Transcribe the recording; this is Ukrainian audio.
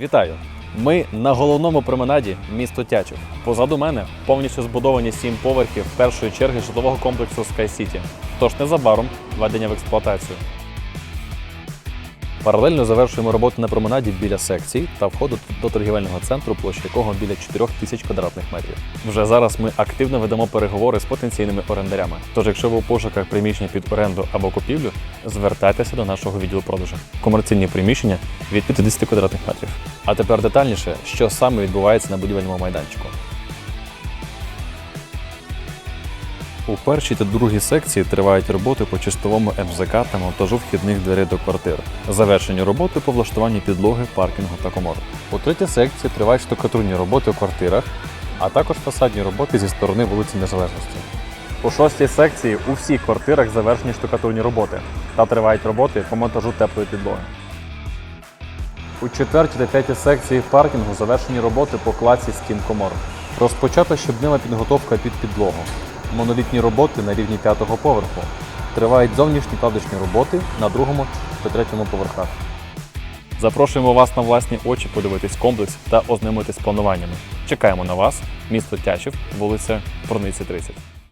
Вітаю! Ми на головному променаді місто Тячів. Позаду мене повністю збудовані сім поверхів першої черги житлового комплексу Sky City. Тож незабаром введення в експлуатацію. Паралельно завершуємо роботу на променаді біля секцій та входу до торгівельного центру, площа якого біля 4 тисяч квадратних метрів. Вже зараз ми активно ведемо переговори з потенційними орендарями. Тож, якщо ви у пошуках приміщення під оренду або купівлю, звертайтеся до нашого відділу продажу. Комерційні приміщення від 50 квадратних метрів. А тепер детальніше, що саме відбувається на будівельному майданчику. У першій та другій секції тривають роботи по чистовому МЗК та монтажу вхідних дверей до квартир. Завершені роботи по влаштуванні підлоги, паркінгу та комор. У третій секції тривають штукатурні роботи у квартирах, а також фасадні роботи зі сторони вулиці Незалежності. У шостій секції у всіх квартирах завершені штукатурні роботи та тривають роботи по монтажу теплої підлоги. У четвертій та п'ятій секції паркінгу завершені роботи по клаці стін комор. Розпочата щоднева підготовка під підлогу. Монолітні роботи на рівні п'ятого поверху. Тривають зовнішні кладочні роботи на другому та третьому поверхах. Запрошуємо вас на власні очі подивитись комплекс та ознайомитись з плануваннями. Чекаємо на вас, місто Тячів, вулиця Прониці 30.